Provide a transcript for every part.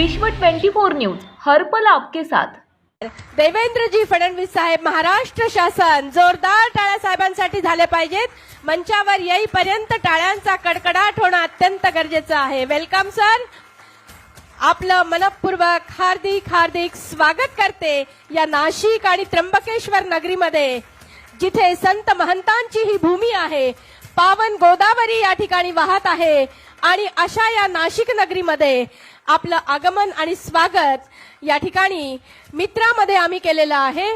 विश्व 24 न्यूज हर्पल आपके साथ. देवेंद्रजी फडणवीस साहेब महाराष्ट्र शासन जोरदार टाळ्या साहेबांसाठी झाले पाहिजेत. मंचावर येईपर्यंत टाळ्यांचा कडकडाट होणं अत्यंत गरजेचं आहे. वेलकम सर आपलं मनपूर्वक हार्दिक हार्दिक स्वागत करते या नाशिक आणि त्र्यंबकेश्वर नगरीमध्ये जिथे संत महंतांची ही भूमी आहे. पावन गोदावरी या ठिकाणी वाहत आहे. आणि अशा या नाशिक नगरीमध्ये आपलं आगमन आणि स्वागत या ठिकाणी मित्रामध्ये आम्ही केलेलं आहे.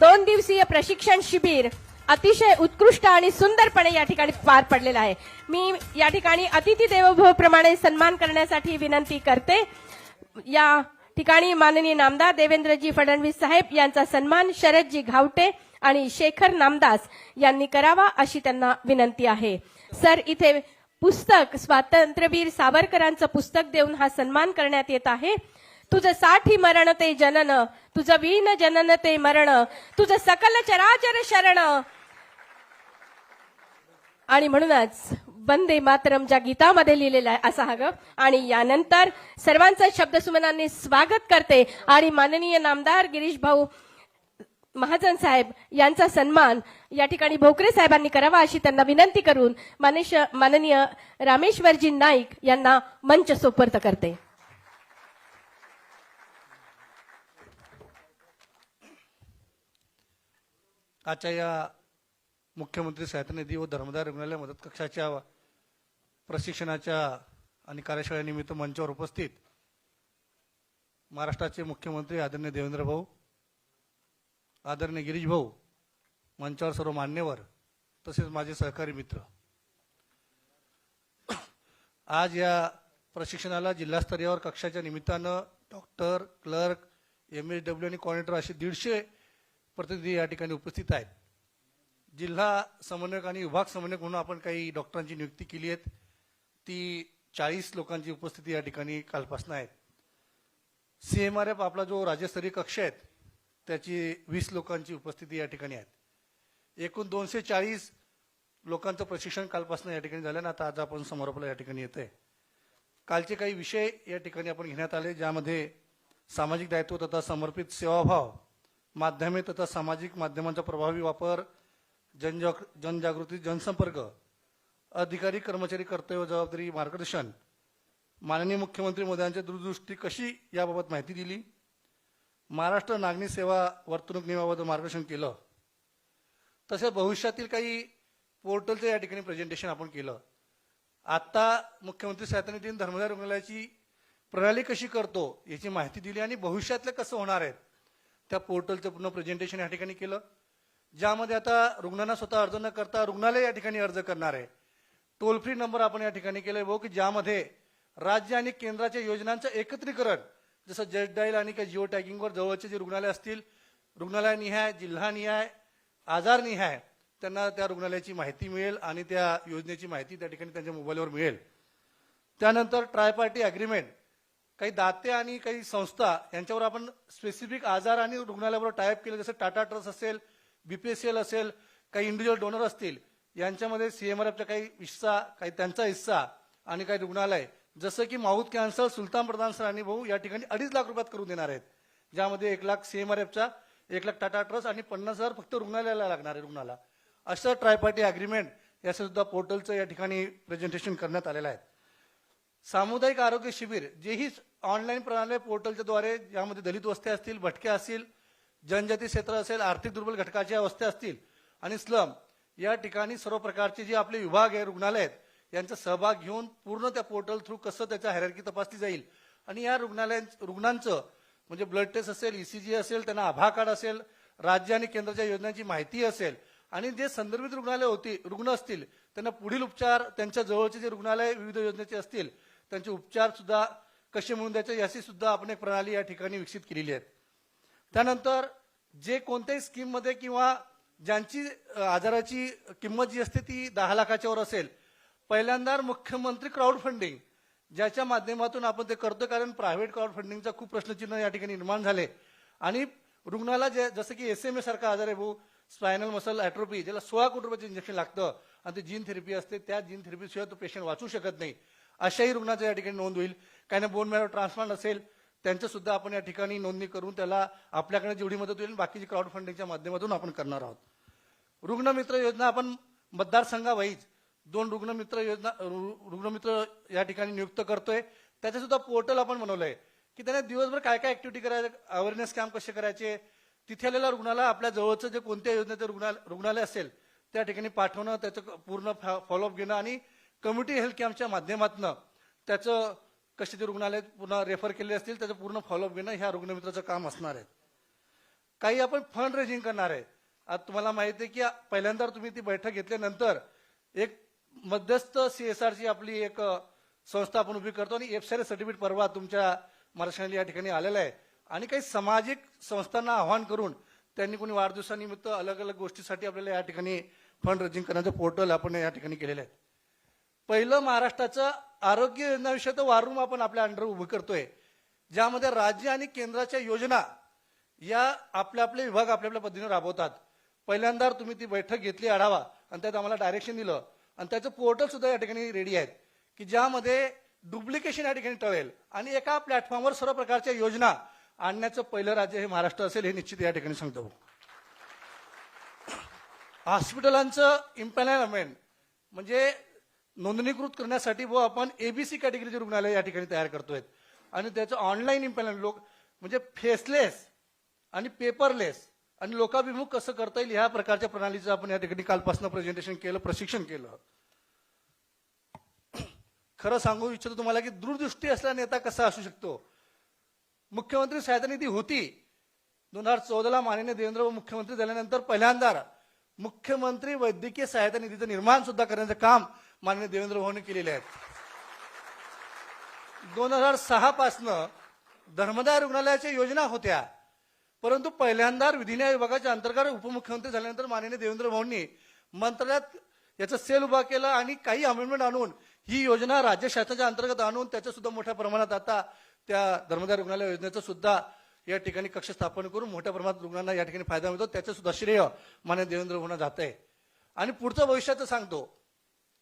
दोन दिवसीय प्रशिक्षण शिबिर अतिशय उत्कृष्ट आणि सुंदरपणे या ठिकाणी पार पडलेलं आहे. मी या ठिकाणी अतिथी देवभवप्रमाणे सन्मान करण्यासाठी विनंती करते. या ठिकाणी माननीय नामदार देवेंद्रजी फडणवीस साहेब यांचा सन्मान शरदजी घावटे आणि शेखर नामदास यांनी करावा अशी त्यांना विनंती आहे. सर इथे पुस्तक स्वातंत्र्यवीर सावरकरांचं पुस्तक देऊन हा सन्मान करण्यात येत आहे. तुझं साठी मरण ते जनन तुझं वीण जनन ते मरण तुझं सकल चराचर शरण. आणि म्हणूनच वंदे मातरम ज्या गीतामध्ये लिहिलेलं आहे असा हा ग आणि यानंतर सर्वांचं शब्दसुमनांनी स्वागत करते. आणि माननीय नामदार गिरीश भाऊ महाजन साहेब यांचा सन्मान या ठिकाणी भोकरे साहेबांनी करावा अशी त्यांना विनंती करून मानेश माननीय रामेश्वरजी नाईक यांना मंच सोपर्त करते. आजच्या या मुख्यमंत्री सहायता निधी व धर्मदाय रुग्णालय मदत कक्षाच्या प्रशिक्षणाच्या आणि कार्यशाळेनिमित्त मंचावर उपस्थित महाराष्ट्राचे मुख्यमंत्री आदरणीय देवेंद्र भाऊ आदरणीय गिरीश भाऊ मंचावर सर्व मान्यवर तसेच माझे सहकारी मित्र. आज या प्रशिक्षणाला जिल्हास्तरीयवर कक्षाच्या निमित्तानं doctor clerk M S W आणि कॉर्डिनेटर असे दीडशे प्रतिनिधी या ठिकाणी उपस्थित आहेत. जिल्हा समन्वयक आणि विभाग समन्वयक म्हणून आपण काही डॉक्टरांची नियुक्ती केली आहे ती चाळीस लोकांची उपस्थिती या ठिकाणी कालपासून आहेत. सी एम आर एफ आपला जो राज्यस्तरीय कक्ष आहेत त्याची वीस लोकांची उपस्थिती या ठिकाणी आहेत. एकूण दोनशे चाळीस लोकांचं प्रशिक्षण कालपासून या ठिकाणी झालं ना आता आज आपण समारोपाला या ठिकाणी येतोय. कालचे काही विषय या ठिकाणी आपण घेण्यात आले ज्यामध्ये सामाजिक दायित्व तथा समर्पित सेवाभाव माध्यमे तथा सामाजिक माध्यमांचा प्रभावी वापर जनजाग जनजागृती जनसंपर्क अधिकारी कर्मचारी कर्तव्य जबाबदारी मार्गदर्शन माननीय मुख्यमंत्री मोदयांची दूरदृष्टी कशी याबाबत माहिती दिली महाराष्ट्र नागरी सेवा वर्तणूक नियमाबद्दल मार्गदर्शन केलं. तसेच भविष्यातील काही पोर्टलचं या ठिकाणी प्रेझेंटेशन आपण केलं. आत्ता मुख्यमंत्री साहेबांनी निधी धर्मदाय रुग्णालयाची प्रणाली कशी करतो याची माहिती दिली आणि भविष्यातलं कसं होणार आहे त्या पोर्टलचं पूर्ण प्रेझेंटेशन या ठिकाणी केलं. ज्यामध्ये आता रुग्णांना स्वतः अर्ज न करता रुग्णालय या ठिकाणी अर्ज करणार आहे. टोल फ्री नंबर आपण या ठिकाणी केलंय भाऊ की ज्यामध्ये राज्य आणि केंद्राच्या योजनांचं एकत्रीकरण जसं जस्ट डाईल आणि काही जिओ टॅगिंगवर जवळचे जे रुग्णालय असतील रुग्णालयनिहाय जिल्हानिहाय आजारनिहाय त्यांना त्या रुग्णालयाची माहिती मिळेल आणि त्या योजनेची माहिती त्या ठिकाणी त्यांच्या मोबाईलवर मिळेल. त्यानंतर ट्रायपार्टी अग्रीमेंट काही दाते आणि काही संस्था यांच्यावर आपण स्पेसिफिक आजार आणि रुग्णालयावर टायप केलं जसं टाटा ट्रस्ट असेल बीपीएसएल असेल काही इंडिव्हिज्युअल डोनर असतील यांच्यामध्ये सीएमआरएफचा काही हिस्सा काही त्यांचा हिस्सा आणि काही रुग्णालय जसं की माऊथ कॅन्सर सुलतान प्रधान सरांनी भाऊ या ठिकाणी अडीच लाख रुपयात करून देणार आहेत. ज्यामध्ये एक लाख सीएमआरएफचा एक लाख टाटा ट्रस्ट आणि पन्नास हजार फक्त रुग्णालयाला लागणार आहे रुग्णाला. असं ट्रायपार्टी अग्रीमेंट याचं सुद्धा पोर्टलचं या ठिकाणी प्रेझेंटेशन करण्यात आलेलं आहे. सामुदायिक आरोग्य शिबिर जेही ऑनलाईन प्रणाली पोर्टलच्या द्वारे यामध्ये दलित वस्त्या असतील भटक्या असतील जनजाती क्षेत्र असेल आर्थिक दुर्बल घटकाच्या वस्त्या असतील आणि स्लम या ठिकाणी सर्व प्रकारचे जे आपले विभाग आहे रुग्णालय आहेत यांचा सहभाग घेऊन पूर्ण त्या पोर्टल थ्रू कसं त्याच्या हैरारकी तपासली जाईल. आणि या रुग्णालयां रुग्णांचं म्हणजे ब्लड टेस्ट असेल ईसीजी असेल त्यांना आभा कार्ड असेल राज्य आणि केंद्राच्या योजनांची माहिती असेल आणि जे संदर्भित रुग्णालय होती रुग्ण असतील त्यांना पुढील उपचार त्यांच्या जवळचे जे रुग्णालय विविध योजनेचे असतील त्यांचे उपचार सुद्धा कसे मिळून द्यायचे याची सुद्धा आपण एक प्रणाली या ठिकाणी विकसित केलेली आहे. त्यानंतर जे कोणत्याही स्कीममध्ये किंवा ज्यांची आजाराची किंमत जी असते ती दहा लाखाच्या वर असेल पहिल्यांदा मुख्यमंत्री क्राऊड फंडिंग ज्याच्या माध्यमातून आपण ते करतो कारण प्रायव्हेट क्राऊड फंडिंगचा खूप प्रश्नचिन्ह या ठिकाणी निर्माण झाले. आणि रुग्णाला जे जसं की एस एम ए सारखा आजार आहे भाऊ स्पायनल मसल ॲट्रोपी ज्याला सोळा कोटी रुपयाचं इंजेक्शन लागतं आणि ते जीन थेरपी असते त्या जीन थेरपीशिवाय तो पेशंट वाचू शकत नाही. अशाही रुग्णाचं या ठिकाणी नोंद होईल. काही ना बोन मॅरो ट्रान्सप्लांट असेल त्यांचं सुद्धा आपण या ठिकाणी नोंदणी करून त्याला आपल्याकडे जेवढी मदत होईल बाकीची क्राऊड फंडिंगच्या माध्यमातून आपण करणार आहोत. रुग्णमित्र योजना आपण मतदारसंघावाईज दोन रुग्णमित्र योजना रुग्णमित्र या ठिकाणी नियुक्त करतोय. त्याचं सुद्धा पोर्टल आपण बनवलंय की त्यांना दिवसभर काय काय ऍक्टिव्हिटी करायचे अवेअरनेस कॅम्प कसे करायचे तिथे आलेल्या रुग्णाला आपल्या जवळचं जे कोणत्या योजनेचं रुग्णालय रुग्णालय असेल त्या ठिकाणी पाठवणं त्याचं पूर्ण फॉलोअप घेणं आणि कम्युनिटी हेल्थ कॅम्पच्या माध्यमातून त्याचं कसे ते रुग्णालय पुन्हा रेफर केले असतील त्याचं पूर्ण फॉलोअप घेणं ह्या रुग्णमित्राचं काम असणार आहे. काही आपण फंड रेजिंग करणार आहे. आज तुम्हाला माहिती आहे की पहिल्यांदा तुम्ही ती बैठक घेतल्यानंतर एक मध्यस्थ सीएसआरची आपली एक संस्था आपण उभी करतो आणि एफसीआर सर्टिफिकेट परवा तुमच्या महाराष्ट्राने या ठिकाणी आलेला आहे. आणि काही सामाजिक संस्थांना आव्हान करून त्यांनी कोणी वाढदिवसानिमित्त अलग अलग गोष्टीसाठी आपल्याला या ठिकाणी फंड रेजिंग करण्याचं पोर्टल आपण या ठिकाणी केलेलं आहे. पहिलं महाराष्ट्राचं आरोग्य योजनाविषयी तर वारूम आपण आपल्या अंडर उभं करतोय. ज्यामध्ये राज्य आणि केंद्राच्या योजना या आपल्या आपले विभाग आपल्या आपल्या पद्धतीने राबवतात. पहिल्यांदा तुम्ही ती बैठक घेतली आढावा आणि त्यात आम्हाला डायरेक्शन दिलं. आणि त्याचं पोर्टल सुद्धा या ठिकाणी रेडी आहेत की ज्यामध्ये डुप्लिकेशन या ठिकाणी टळेल. आणि एका प्लॅटफॉर्मवर सर्व प्रकारच्या योजना आणण्याचं पहिलं राज्य हे महाराष्ट्र असेल हे निश्चित या ठिकाणी सांगतो हॉस्पिटलांचं इम्पॅनलमेंट म्हणजे नोंदणीकृत करण्यासाठी व आपण एबीसी कॅटेगरीचे रुग्णालय या ठिकाणी तयार करतोय आणि त्याचं ऑनलाईन इम्पॅनल लोक म्हणजे फेसलेस आणि पेपरलेस आणि लोकाभिमुख कसं करता येईल ह्या प्रकारच्या प्रणालीचं आपण या ठिकाणी कालपासून प्रेझेंटेशन केलं प्रशिक्षण केलं. खरं सांगू इच्छितो तुम्हाला की दूरदृष्टी असला नेता कसा असू शकतो? मुख्यमंत्री सहायता निधी होती. दोन हजार चौदाला माननीय देवेंद्र मुख्यमंत्री झाल्यानंतर पहिल्यांदा मुख्यमंत्री वैद्यकीय सहायता निधीचं निर्माण सुद्धा करण्याचं काम माननीय देवेंद्र भाऊने केलेले आहेत दोन हजार सहा पासनं धर्मदाय रुग्णालयाच्या योजना होत्या. परंतु पहिल्यांदा विधिन्याय विभागाच्या अंतर्गत उपमुख्यमंत्री झाल्यानंतर माननीय देवेंद्र भाऊंनी मंत्रालयात याचा सेल उभा केलं आणि काही अमेंडमेंट आणून ही योजना राज्य शासनाच्या अंतर्गत आणून त्याच्या सुद्धा मोठ्या प्रमाणात आता त्या धर्मदाय रुग्णालय योजनेचं सुद्धा या ठिकाणी कक्ष स्थापन करून मोठ्या प्रमाणात रुग्णांना या ठिकाणी फायदा मिळतो. त्याचं सुद्धा श्रेय मान्य देवेंद्र भाऊंना जात आहे. आणि पुढचं भविष्याचं सांगतो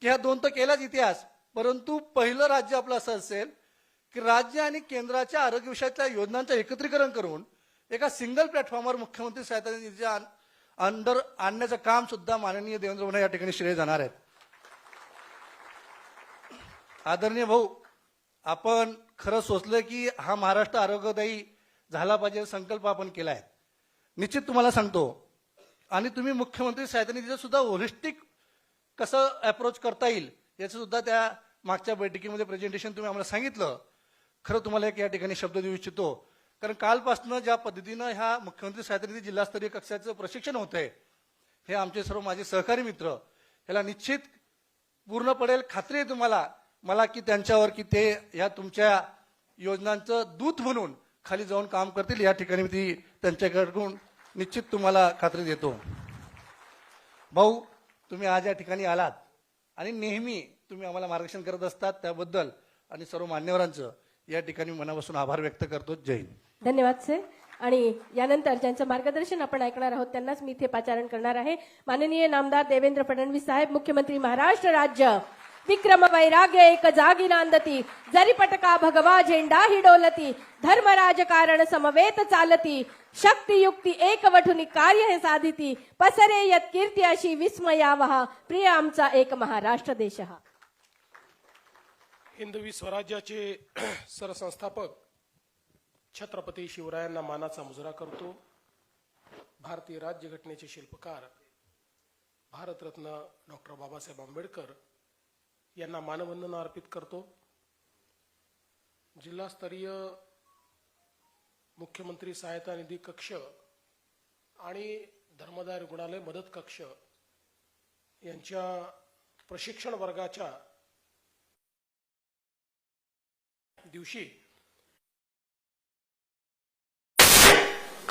की ह्या दोन तर केलाच इतिहास. परंतु पहिलं राज्य आपलं असं असेल की राज्य आणि केंद्राच्या आरोग्य विषयातल्या योजनांचं एकत्रीकरण करून एका सिंगल प्लॅटफॉर्मवर मुख्यमंत्री सहायता निधीच्या अंडर आणण्याचं काम सुद्धा माननीय देवेंद्र भाऊंना या ठिकाणी श्रेय जाणार आहेत. आदरणीय भाऊ आपण खरं सोचलं की हा महाराष्ट्र आरोग्यदायी झाला पाहिजे संकल्प आपण केला आहे. निश्चित तुम्हाला सांगतो आणि तुम्ही मुख्यमंत्री सहायता निधीचं सुद्धा होलिस्टिक कसं अप्रोच करता येईल याचं सुद्धा त्या मागच्या बैठकीमध्ये प्रेझेंटेशन तुम्ही आम्हाला सांगितलं. खरं तुम्हाला एक या ठिकाणी शब्द देऊ इच्छितो. कारण कालपासून ज्या पद्धतीनं ह्या मुख्यमंत्री सहायता जिल्हास्तरीय कक्षाचं प्रशिक्षण होत आहे हे आमचे सर्व माझे सहकारी मित्र ह्याला निश्चित पूर्ण पडेल खात्री आहे तुम्हाला मला की त्यांच्यावर की ते ह्या तुमच्या योजनांचं दूत म्हणून खाली जाऊन काम करतील या ठिकाणी मी ती त्यांच्याकडून निश्चित तुम्हाला खात्री देतो. भाऊ तुम्ही आज या ठिकाणी आलात आणि नेहमी तुम्ही आम्हाला मार्गदर्शन करत असतात त्याबद्दल आणि सर्व मान्यवरांचं या ठिकाणी मनापासून आभार व्यक्त करतो. जय हिंद. धन्यवाद सर आणि यानंतर ज्यांचं मार्गदर्शन आपण ऐकणार आहोत त्यांनाच मी इथे पाचारण करणार आहे. माननीय नामदार देवेंद्र फडणवीस साहेब मुख्यमंत्री महाराष्ट्र राज्य. विक्रम वैराग्य एक जागी नांदती जरी पटका भगवा झेंडा ही डोलती धर्म राजकारण समवेत चालती शक्ती युक्ती एकवटुनी कार्य हे साधिती पसरे यत कीर्ती अशी विस्मयावहा प्रिय आमचा एक महाराष्ट्र देश हा. हिंदवी स्वराज्याचे सरसंस्थापक छत्रपती शिवरायांना मानाचा मुजरा करतो. भारतीय राज्यघटनेचे शिल्पकार भारतरत्न डॉक्टर बाबासाहेब आंबेडकर यांना मानवंदना अर्पित करतो. जिल्हास्तरीय मुख्यमंत्री सहायता निधी कक्ष आणि धर्मदाय रुग्णालय मदत कक्ष यांच्या प्रशिक्षण वर्गाच्या दिवशी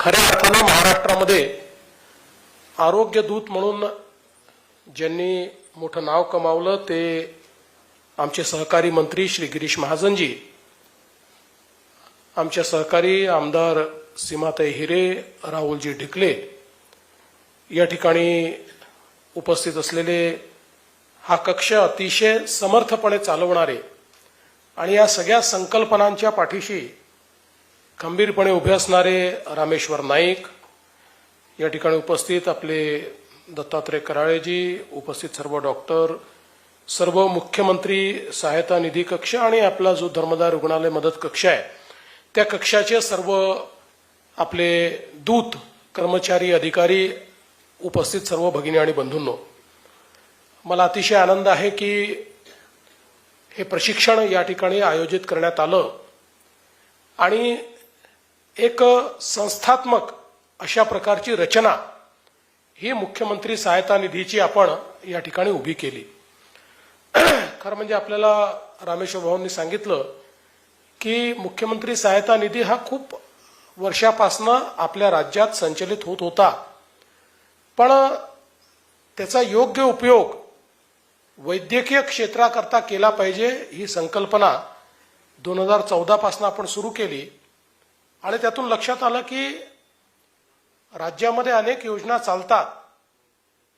खऱ्या अर्थानं महाराष्ट्रामध्ये आरोग्य दूत म्हणून ज्यांनी मोठं नाव कमावलं ते आमचे सहकारी मंत्री श्री गिरीश महाजनजी आमच्या सहकारी आमदार सीमाताई हिरे राहुलजी ढिकले या ठिकाणी उपस्थित असलेले हा कक्ष अतिशय समर्थपणे चालवणारे आणि या सगळ्या संकल्पनांच्या पाठीशी खंबीरपणे उभे असणारे रामेश्वर नाईक या ठिकाणी उपस्थित आपले दत्तात्रय कराळेजी उपस्थित सर्व डॉक्टर सर्व मुख्यमंत्री सहायता निधी कक्ष आणि आपला जो धर्मदाय रुग्णालय मदत कक्ष आहे त्या कक्षाचे सर्व आपले दूत कर्मचारी अधिकारी उपस्थित सर्व भगिनी आणि बंधूंनो मला अतिशय आनंद आहे की हे प्रशिक्षण या ठिकाणी आयोजित करण्यात आलं आणि एक संस्थात्मक अशा प्रकारची रचना ही मुख्यमंत्री सहायता निधीची आपण या ठिकाणी उभी केली. खरं म्हणजे आपल्याला रामेश्वर भाऊंनी सांगितलं की मुख्यमंत्री सहायता निधी हा खूप वर्षापासनं आपल्या राज्यात संचलित होत होता. पण त्याचा योग्य उपयोग वैद्यकीय क्षेत्राकरता केला पाहिजे ही संकल्पना दोन हजार चौदापासून आपण सुरू केली. आणि त्यातून लक्षात आलं की राज्यामध्ये अनेक योजना चालतात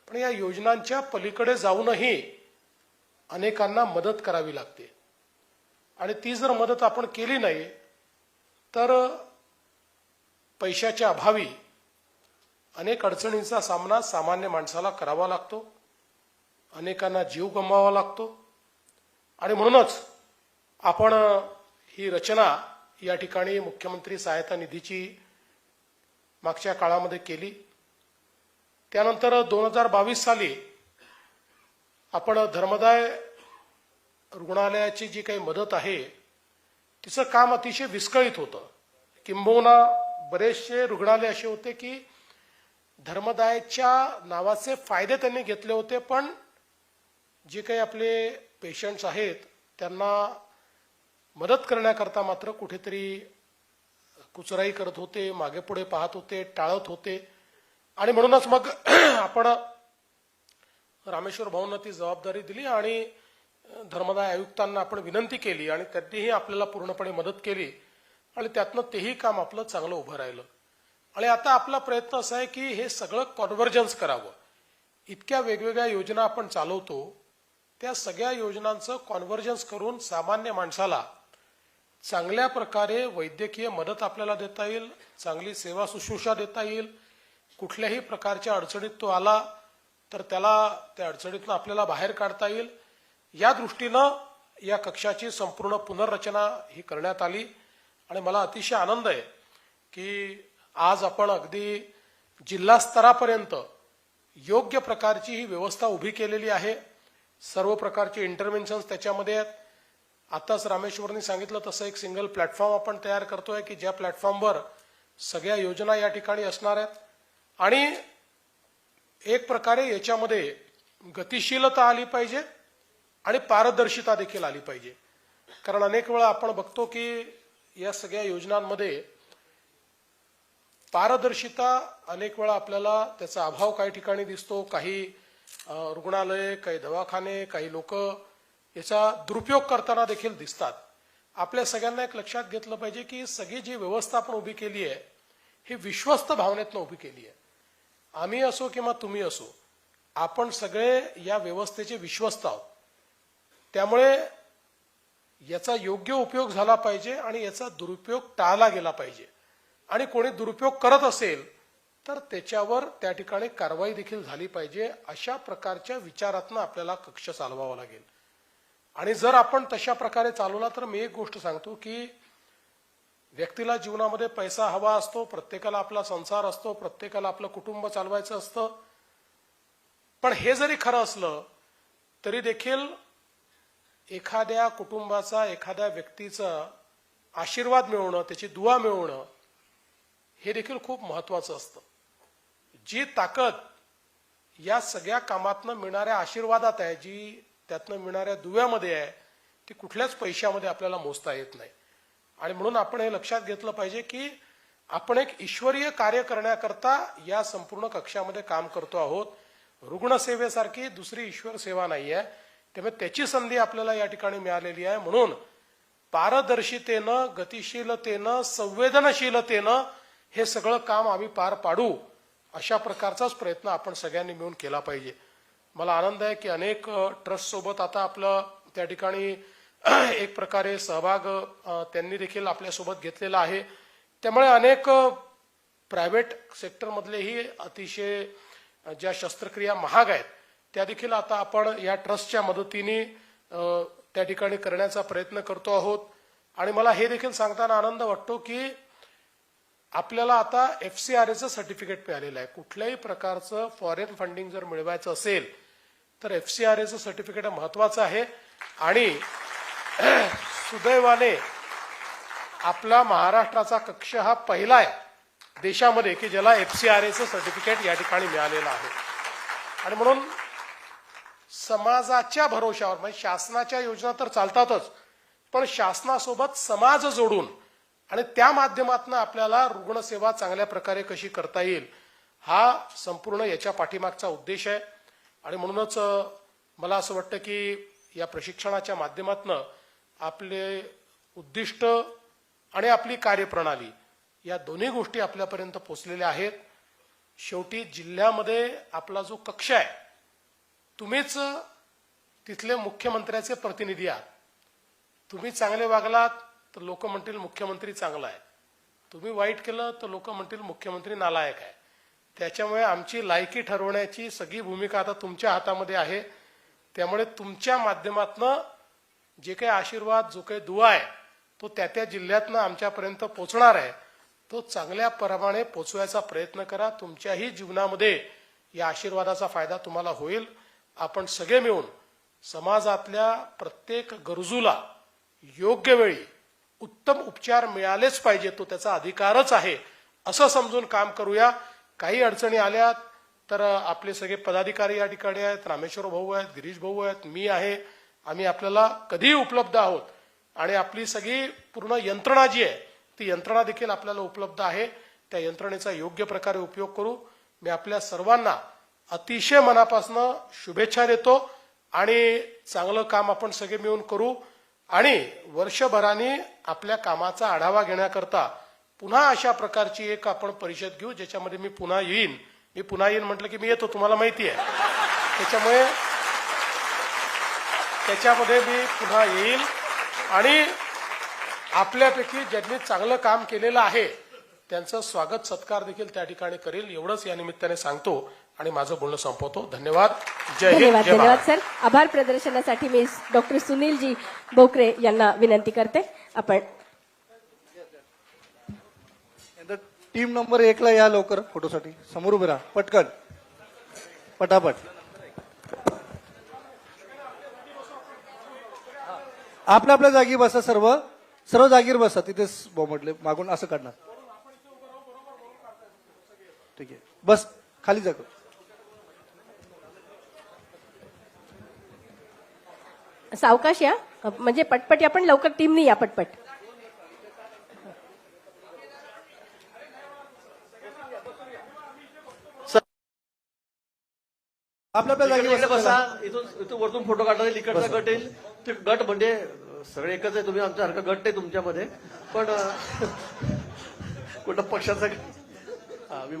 पण या योजनांच्या पलीकडे जाऊनही अनेकांना मदत करावी लागते. आणि ती जर मदत आपण केली नाही तर पैशाच्या अभावी अनेक अडचणींचा सामना सामान्य माणसाला करावा लागतो अनेकांना जीव गमवावा लागतो. आणि म्हणूनच आपण ही रचना या ठिकाणी मुख्यमंत्री सहायता निधीची मागच्या काळामध्ये केली. त्यानंतर दोन हजार बावीस साली आपण धर्मदाय रुग्णालयाची जी काही मदत आहे तिचं काम अतिशय विस्कळीत होतं. किंबहुना बरेचसे रुग्णालय असे होते की धर्मदायच्या नावाचे फायदे त्यांनी घेतले होते पण जे काही आपले पेशंट्स आहेत त्यांना मदत करण्याकरता मात्र कुठेतरी कुचराई करत होते मागे पुढे पाहत होते टाळत होते. आणि म्हणूनच मग आपण रामेश्वर भाऊंना ती जबाबदारी दिली आणि धर्मदाय आयुक्तांना आपण विनंती केली आणि त्यांनीही आपल्याला पूर्णपणे मदत केली आणि त्यातनं तेही काम आपलं चांगलं उभं राहिलं. आणि आता आपला प्रयत्न असा आहे की हे सगळं कॉन्व्हर्जन्स करावं. इतक्या वेगवेगळ्या योजना आपण चालवतो त्या सगळ्या योजनांचं कॉन्व्हर्जन्स करून सामान्य माणसाला चांगल्या प्रकारे वैद्यकीय मदत आपल्याला देता येईल चांगली सेवा शुश्रूषा देता येईल. कुठल्याही प्रकारच्या अडचणीत तो आला तर त्याला त्या अडचणीतून आपल्याला बाहेर काढता येईल. या दृष्टीनं या कक्षाची संपूर्ण पुनर्रचना ही करण्यात आली. आणि मला अतिशय आनंद आहे की आज आपण अगदी जिल्हा स्तरापर्यंत योग्य प्रकारची ही व्यवस्था उभी केलेली आहे. सर्व प्रकारचे इंटरव्हेन्शन्स त्याच्यामध्ये आहेत. आताच रामेश्वरनी सांगितलं तसं एक सिंगल प्लॅटफॉर्म आपण तयार करतोय की ज्या प्लॅटफॉर्मवर सगळ्या योजना या ठिकाणी असणार आहेत. आणि एक प्रकारे याच्यामध्ये गतिशीलता आली पाहिजे आणि पारदर्शिता देखील आली पाहिजे. कारण अनेक वेळा आपण बघतो की या सगळ्या योजनांमध्ये पारदर्शिता अनेक वेळा आपल्याला त्याचा अभाव काही ठिकाणी दिसतो. काही रुग्णालय काही दवाखाने काही लोक याचा दुरुपयोग करताना देखील दिसतात. आपल्या सगळ्यांना एक लक्षात घेतलं पाहिजे की सगळी जी व्यवस्था आपण उभी केली आहे ही विश्वस्त भावनेतनं उभी केली आहे. आम्ही असो किंवा तुम्ही असो आपण सगळे या व्यवस्थेचे विश्वस्त आहोत. त्यामुळे याचा योग्य उपयोग झाला पाहिजे आणि याचा दुरुपयोग टाळला गेला पाहिजे. आणि कोणी दुरुपयोग करत असेल तर त्याच्यावर त्या ठिकाणी कारवाई देखील झाली पाहिजे अशा प्रकारच्या विचारातनं आपल्याला कक्ष चालवावा लागेल. आणि जर आपण तशा प्रकारे चालवला तर मी एक गोष्ट सांगतो की व्यक्तीला जीवनामध्ये पैसा हवा असतो प्रत्येकाला आपला संसार असतो प्रत्येकाला आपलं कुटुंब चालवायचं असतं. पण हे जरी खरं असलं तरी देखील एखाद्या कुटुंबाचा एखाद्या व्यक्तीचा आशीर्वाद मिळवणं त्याची दुवा मिळवणं हे देखील खूप महत्वाचं असतं. जी ताकद या सगळ्या कामातनं मिळणाऱ्या आशीर्वादात आहे जी त्यातनं मिळणाऱ्या दुव्यामध्ये आहे ती कुठल्याच पैशामध्ये आपल्याला मोजता येत नाही. आणि म्हणून आपण हे लक्षात घेतलं पाहिजे की आपण एक ईश्वरीय कार्य करण्याकरता या संपूर्ण कक्षामध्ये काम करतो आहोत. रुग्णसेवेसारखी दुसरी ईश्वर सेवा नाही आहे. त्यामुळे त्याची संधी आपल्याला या ठिकाणी मिळालेली आहे. म्हणून पारदर्शितेनं गतिशीलतेनं संवेदनशीलतेनं हे सगळं काम आम्ही पार पाडू अशा प्रकारचाच प्रयत्न आपण सगळ्यांनी मिळून केला पाहिजे. मला आनंद आहे की अनेक ट्रस्ट सोबत आता आपलं त्या ठिकाणी एक प्रकारे सहभाग त्यांनी देखील आपल्यासोबत घेतलेला आहे. त्यामुळे अनेक प्रायव्हेट सेक्टरमधलेही अतिशय ज्या शस्त्रक्रिया महाग आहेत त्या देखील आता आपण या ट्रस्टच्या मदतीने त्या ठिकाणी करण्याचा प्रयत्न करतो आहोत. आणि मला हे देखील सांगताना आनंद वाटतो की आपल्याला आता एफ सी आर एचं सर्टिफिकेट मिळालेलं आहे. कुठल्याही प्रकारचं फॉरेन फंडिंग जर मिळवायचं असेल तर एफ सी आर एचं सर्टिफिकेट महत्वाचं आहे. आणि सुदैवाने आपला महाराष्ट्राचा कक्ष हा पहिला आहे देशामध्ये की ज्याला एफ सी आर एचं सर्टिफिकेट या ठिकाणी मिळालेलं आहे. आणि म्हणून समाजाच्या भरोशावर म्हणजे शासनाच्या योजना तर चालतातच पण शासनासोबत समाज जोडून आणि त्या माध्यमातून आपल्याला रुग्णसेवा चांगल्या प्रकारे कशी करता येईल हा संपूर्ण याच्या पाठीमागचा उद्देश आहे. आणि म्हणूनच मला असं वाटतं की या प्रशिक्षणाच्या माध्यमातून आपले उद्दिष्ट आणि आपली कार्यप्रणाली या दोन्ही गोष्टी आपल्यापर्यंत पोचलेल्या आहेत. शेवटी जिल्ह्यामध्ये आपला जो कक्ष आहे तुम्हीच तिथले मुख्यमंत्र्याचे प्रतिनिधी आहात. तुम्ही चांगले वागलात तर लोक म्हणतील मुख्यमंत्री चांगला आहे. तुम्ही वाईट केलं तर लोक म्हणतील मुख्यमंत्री नालायक आहे. त्याच्यामुळे आमची लायकी ठरवण्याची सगळी भूमिका आता तुमच्या हातामध्ये आहे. त्यामुळे तुमच्या माध्यमातनं जे काही आशीर्वाद जो काही दुवा आहे तो त्या त्या जिल्ह्यातनं आमच्यापर्यंत पोचणार आहे. तो चांगल्या प्रमाणे पोचवायचा प्रयत्न करा. तुमच्याही जीवनामध्ये या आशीर्वादाचा फायदा तुम्हाला होईल. आपण सगळे मिळून समाजातल्या प्रत्येक गरजूला योग्य वेळी उत्तम उपचार मिळालेच पाहिजे तो त्याचा अधिकारच आहे असं समजून काम करूया. काही अडचणी आल्यात तर आपले सगळे पदाधिकारी या ठिकाणी आहेत रामेश्वर भाऊ आहेत गिरीश भाऊ आहेत मी आहे. आम्ही आपल्याला कधीही उपलब्ध आहोत. आणि आपली सगळी पूर्ण यंत्रणा जी आहे ती यंत्रणा देखील आपल्याला उपलब्ध आहे. त्या यंत्रणेचा योग्य प्रकारे उपयोग करू. मी आपल्या सर्वांना अतिशय मनापासून शुभेच्छा देतो आणि चांगलं काम आपण सगळे मिळून करू. आणि वर्षभराने आपल्या कामाचा आढावा घेण्याकरता पुन्हा अशा प्रकारची एक आपण परिषद घेऊ ज्याच्यामध्ये मी पुन्हा येईन. मी पुन्हा येईन म्हटलं की मी येतो तुम्हाला माहिती आहे. त्याच्यामुळे त्याच्यामध्ये मी पुन्हा येईल आणि आपल्यापैकी ज्यांनी चांगलं काम केलेलं आहे त्यांचं स्वागत सत्कार देखील त्या ठिकाणी करेल. एवढंच या निमित्ताने सांगतो आणि माझं बोलणं संपवतो. धन्यवाद. जय हिंद धन्यवाद सर. आभार प्रदर्शनासाठी मी डॉक्टर सुनीलजी बोकरे यांना विनंती करते. आपण नंतर टीम नंबर एकला या लवकर फोटोसाठी. समोर उभे राहा. पटकन. पटापट. आपल्या आपल्या जागी बसा सर्व. सर्व जागीर बसा. तिथेच बोमटले मागून असं काढणार. ठीक आहे. बस. खाली जा सावकाश या. म्हणजे पटपट या पण लवकर टीमनी या पटपट. आपल्या आपल्या जागी बसा. इथून इथून वरतून फोटो काढणार इकडचा गट येईल. ते गट म्हणजे सगळे एकच आहे तुम्ही आमच्यासारखा गट नाही तुमच्यामध्ये. पण कुठं पक्षाचा हा मी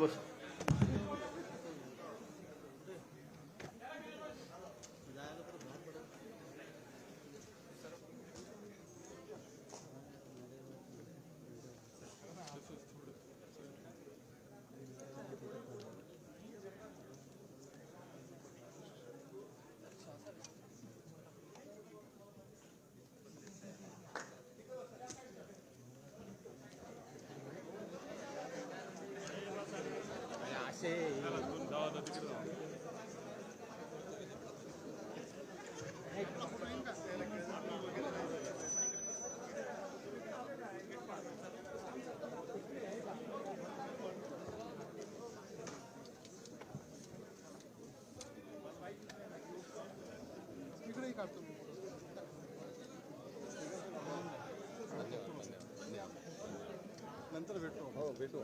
नंतर भेटतो हो भेटू.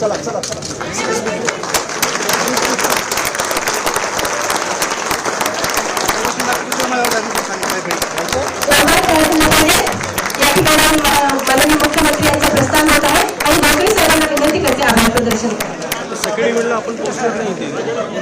चला चला मुख्यमंत्री यांचा प्रस्ताव होत आहे आणि बाकी सर्वांना वेळेला आपण पोहोचणार नाही